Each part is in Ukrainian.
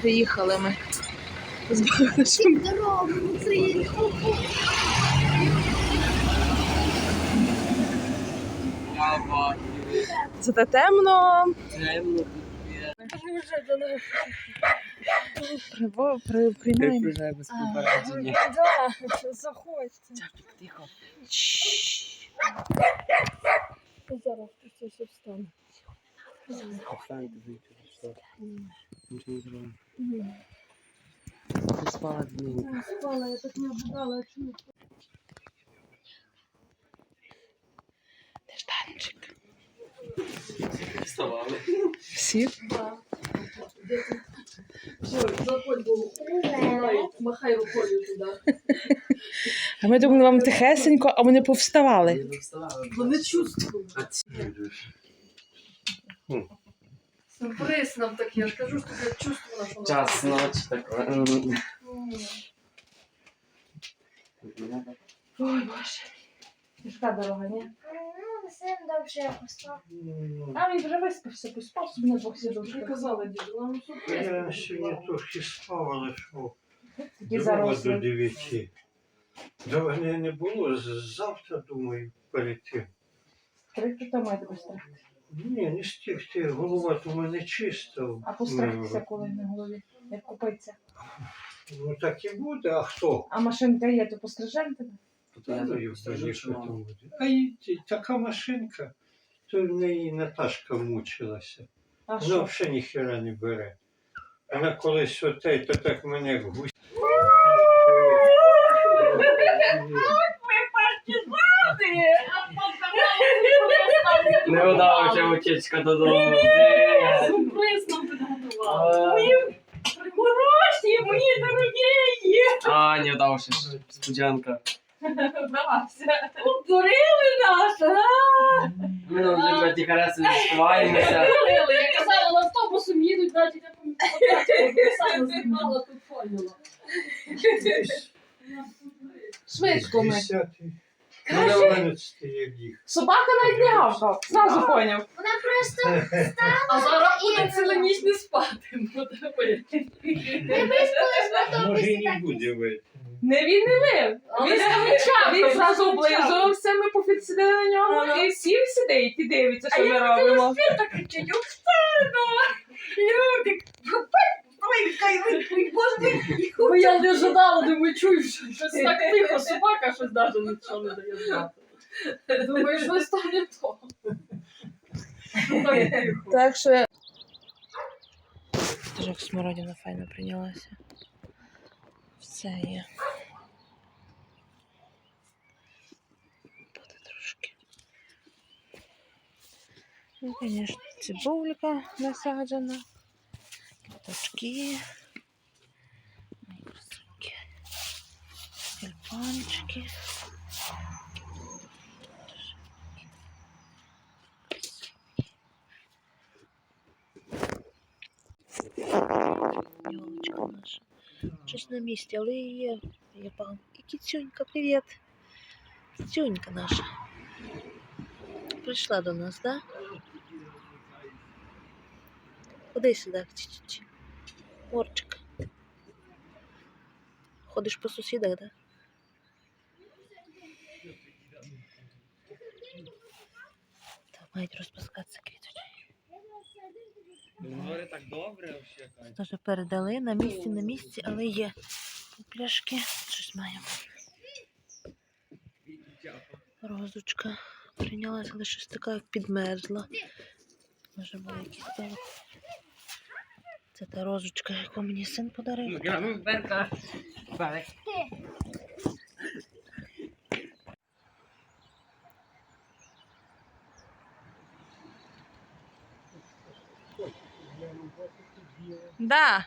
Приїхали ми. З багажем. Здорово, Україна. Зате темно. Приво- при- Приймаємо. Да, заходьте. Тихо. Зараз все встане. Встаньте, вийти. Нічого не. Ти спала дненько. Спала, я так не ожидала, чую. Нежданчик. Вставали. Всі? Махай рукою туди. А ми думали вам тихесенько, а вони повставали. Вони чувствують. Сюрприз нам такий, я ж кажу, що я чувствую, що Час ночі такое. Ой, Боже. Тяжка дорога, ні? Ну, все добре, я поспав. А він вже виспався, поспав собі на двох Вже сідушках. казала діду, нам сюрприз. Я сьогодні трошки спав, але що Такі друга до заросли. дев'яти. Мене не було. з- Завтра, думаю. Стригти то має тебе стригти. Ні, не стігти, голова у мене чиста. А постригтися коли на голові, як купиться. Ну так і буде, а хто? А машинка є, то? Ну, буде. А і така машинка, то в неї Наташка мучилася. А Вона що? взагалі ніхера не бере. Вона колись отей, то так мене як гусь. Не удалася утічка додому. Сюрприз нам підготувала. А, Хороші, мої дорогі! А, не удалося. Студянка. Вдавався. Обдурили нас, а? Ми нам вже тихаря собі сховаємося. Обдурили. Я казала, на автобусом їдуть, значить я пам'ятаю. Знімала тут поняла. Швидко ми. 10 11 я їх. Собака навіть не гавкав. Зразу поняв. Вона просто А зараз буде цілу ніч не спати. буде. ми виспались в Може і не так буде вийти. Не він не вив. Він скричав, Він він зразу облизувався, ми пофідсидили на нього Ага. і сів сидить і дивиться, А що я ми хотіла робимо. так кричу, Юхтано! Ой, хай ви, боже, Бо я не ожидала, думаю, чую, що щось так тихо, собака щось навіть нічого не дає знати. Думаю, щось там не то. Ну, так тихо. Так що. Дуже як смородина файно прийнялася. Все є. Буде трошки. Ну, звісно, цибулька насаджена. Квіточки. Мої красуньки. Тюльпанчики. Ёлочка наша. Щось на місці, але є. Є пан. І кіцюнька, привіт. Кіцюнька наша. Прийшла до нас, да? Ходи сюди, чи-чи-чи. Морчик. Ходиш по сусідах, да? Та мають розпускатися квіточки. Говорить так добре взагалі. Теж передали на місці, на місці, але є пляшки. Щось маємо. Розочка прийнялася, але щось така, підмерзла. Може було якісь. Це та розочка, яку мені син подарив. Берка. Да.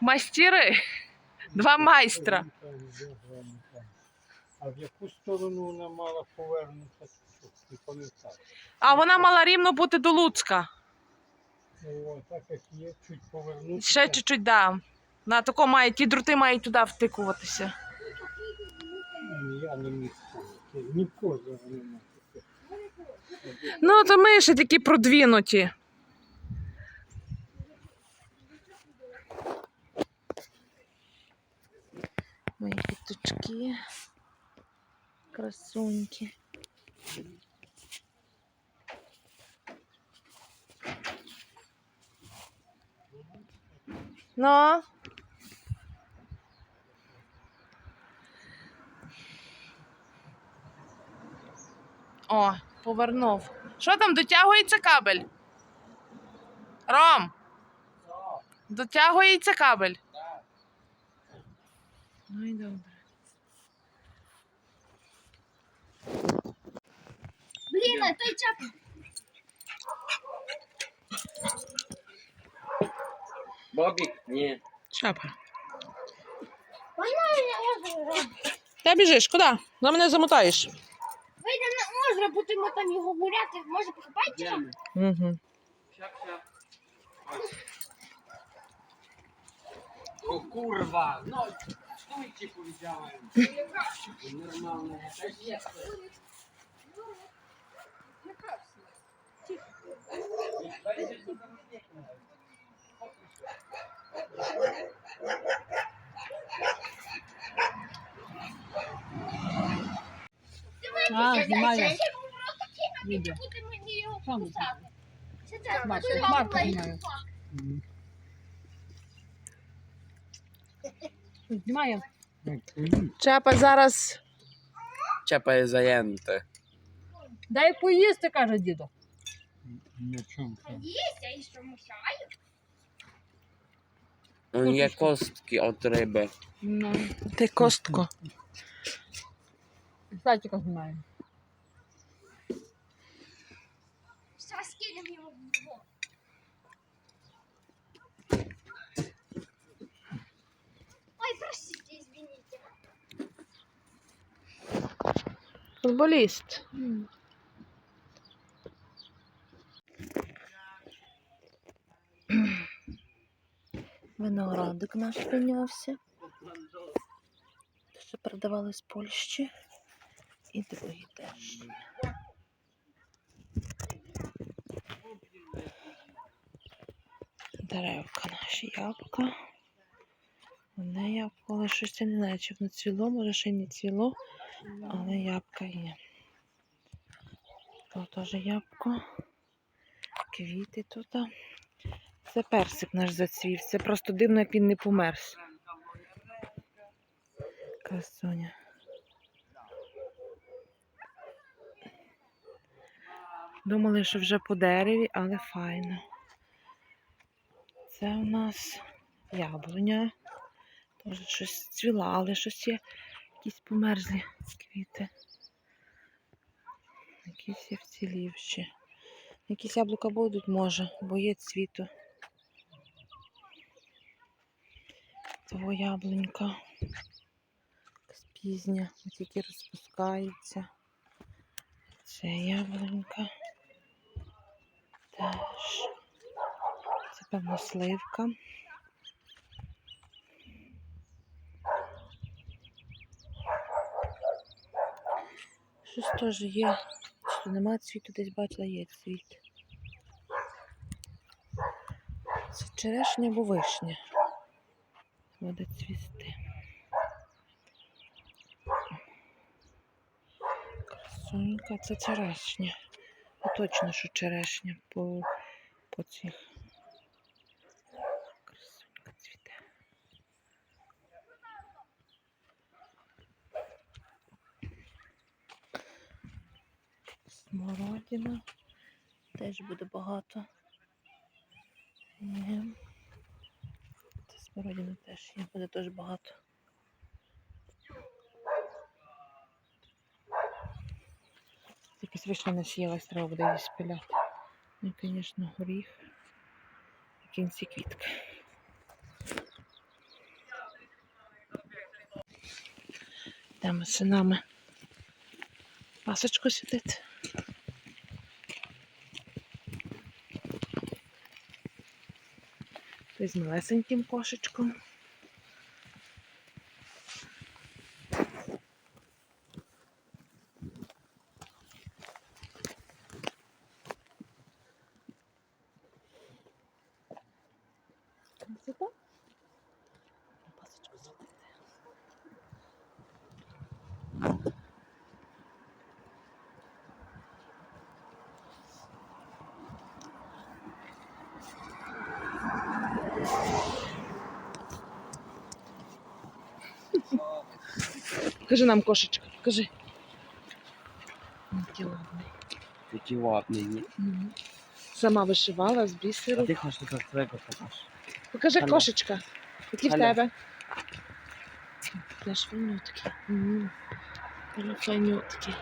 Майстери. Два майстра. А в яку сторону вона мала повернутися, не? А вона мала рівно бути до Луцька. Ще чуть-чуть. Да. На тако має, ті дроти мають туди втикуватися. Я не міг. Нікого немає. Ну, то ми ще такі продвинуті. Мої піточки, красуньки. Ну. О, повернув. Що там, дотягується кабель? Ром! Дотягується кабель. Ну і добре. Блін, той чап. Бобік? Ні. Шапка. Та біжиш, куди? На мене замотаєш. Вийдемо на озеро, будемо там його гуляти. Може покупати його? Угу. О, kurwa! No, stójcie, powiedziałem. Normalne. Cześć, Це так, Марка, буде Марка добре. знімаю. Знімаю. Чапа зараз. Чапа є зайнята. Дай поїсти, каже дідо. Есть, а що мішаю? Он є костки від риби. Ну, Ти костко. Сальчика знімаю. Зараз кинемо його в воду. Ой, простите, извините. Футболіст. Виноградик наш піднявся. Те, що передавали з Польщі. І другий теж. Деревка наші ябка. Одне ябко, але щось я не знаю, чи воно цвіло, може ще й не цвіло, але ябка є. Тут теж ябко. Квіти тут. Це персик наш зацвів. Це просто дивно, як він не померз. Красуня. Думали, що вже по дереві, але файно. Це у нас яблуня. Теж щось цвіла, але щось є. Якісь померзлі квіти. Якісь є вцілівші. Якісь яблука будуть, може, бо є цвіту. Того яблунька. Пізня, тільки розпускається. Це яблунька. Теж. Це певно сливка. Щось теж є. Що немає цвіту, десь бачила, є цвіт. Це черешня або вишня. Буде цвісти. Красунька, це черешня. Ну, точно, що черешня по, по цих. Красунька цвіте. Смородина. Теж буде багато. Є. Це теж є, буде теж багато. Якась вишня насіялась, треба буде її спиляти. Ну, і, звісно, горіх. В кінці квітки. Йдемо з синами пасочку сидити. Той з кошечком. Покажи нам кошечка, покажи. Який ладний. Такі лапні. Мгм. Сама вишивала з А бісеру. ти хочеш тут твоєго покажеш? Покажи Алло. кошечка. Які в Алло. тебе? Теж файнюткі. М. Дуже файнюткі.